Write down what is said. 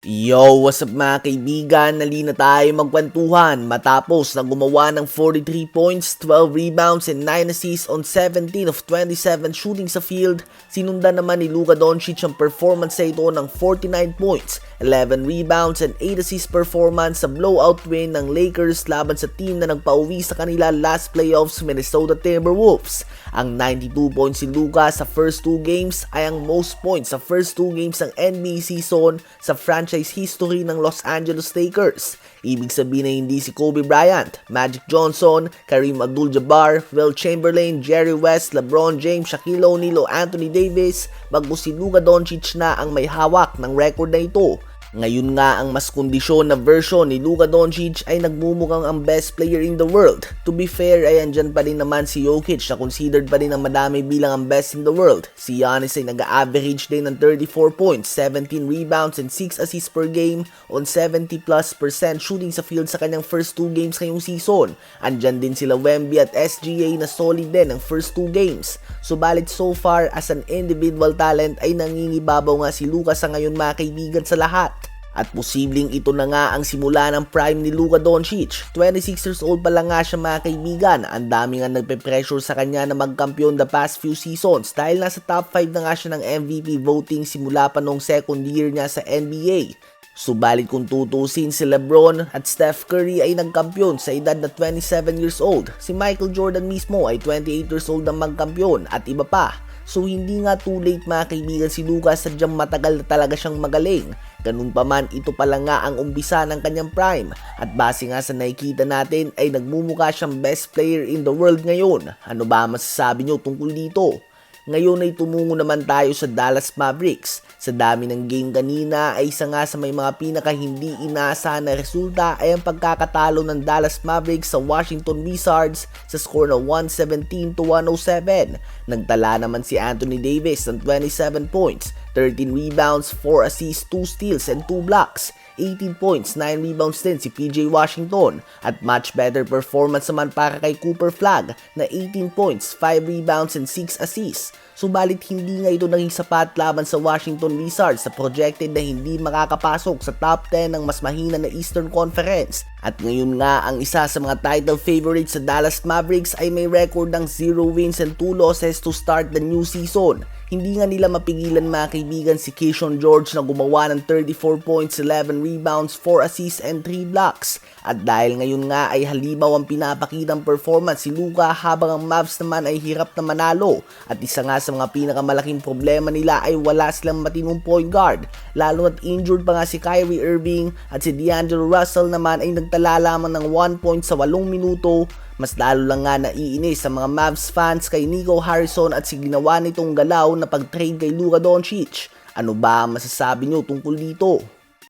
Yo, what's up mga kaibigan? Nali na tayo magkwentuhan matapos na gumawa ng 43 points, 12 rebounds, and 9 assists on 17 of 27 shooting sa field. Sinundan naman ni Luka Doncic ang performance sa ito ng 49 points, 11 rebounds, and 8 assists performance sa blowout win ng Lakers laban sa team na nagpauwi sa kanila last playoffs Minnesota Timberwolves. Ang 92 points si Luka sa first two games ay ang most points sa first two games ng NBA season sa franchise history ng Los Angeles Lakers. Ibig sabihin na hindi si Kobe Bryant, Magic Johnson, Kareem Abdul-Jabbar, Will Chamberlain, Jerry West, LeBron James, Shaquille O'Neal Anthony Davis bago si Luka Doncic na ang may hawak ng record na ito. Ngayon nga ang mas kondisyon na version ni Luka Doncic ay nagmumukhang ang best player in the world. To be fair ay andyan pa rin naman si Jokic na considered pa rin ng madami bilang ang best in the world. Si Giannis ay nag-average din ng 34 points, 17 rebounds and 6 assists per game on 70 plus percent shooting sa field sa kanyang first two games ngayong season. Andyan din sila Wemby at SGA na solid din ang first two games. Subalit so far as an individual talent ay nangingibabaw nga si Luka sa ngayon mga kaibigan sa lahat. At posibleng ito na nga ang simula ng prime ni Luka Doncic. 26 years old pa lang nga siya mga kaibigan. Ang dami nga nagpe-pressure sa kanya na magkampiyon the past few seasons dahil nasa top 5 na nga siya ng MVP voting simula pa nung second year niya sa NBA. Subalit kung tutusin si Lebron at Steph Curry ay nagkampiyon sa edad na 27 years old. Si Michael Jordan mismo ay 28 years old na magkampiyon at iba pa. So hindi nga too late mga kaibigan si Lucas sadyang matagal na talaga siyang magaling. Ganun pa man ito pala nga ang umpisa ng kanyang prime at base nga sa nakikita natin ay nagmumukha siyang best player in the world ngayon. Ano ba masasabi nyo tungkol dito? Ngayon ay tumungo naman tayo sa Dallas Mavericks. Sa dami ng game kanina ay isa nga sa may mga pinaka hindi inaasahan na resulta ay ang pagkakatalo ng Dallas Mavericks sa Washington Wizards sa score na 117 to 107. Nagtala naman si Anthony Davis ng 27 points, 13 rebounds, 4 assists, 2 steals, and 2 blocks. 18 points, 9 rebounds din si PJ Washington at much better performance naman para kay Cooper Flag na 18 points, 5 rebounds and 6 assists. Subalit hindi nga ito naging sapat laban sa Washington Wizards sa projected na hindi makakapasok sa top 10 ng mas mahina na Eastern Conference. At ngayon nga ang isa sa mga title favorites sa Dallas Mavericks ay may record ng 0 wins and 2 losses to start the new season. Hindi nga nila mapigilan mga kaibigan si Keishon George na gumawa ng 34 points, 11 rebounds, 4 assists and 3 blocks. At dahil ngayon nga ay halimaw ang pinapakitang performance si Luka habang ang Mavs naman ay hirap na manalo. At isa nga sa mga pinakamalaking problema nila ay wala silang matinong point guard. Lalo at injured pa nga si Kyrie Irving at si D'Angelo Russell naman ay nagtala lamang ng 1 point sa 8 minuto mas lalo lang nga naiinis sa mga Mavs fans kay Nico Harrison at si ginawa nitong galaw na pag-trade kay Luka Doncic. Ano ba masasabi nyo tungkol dito?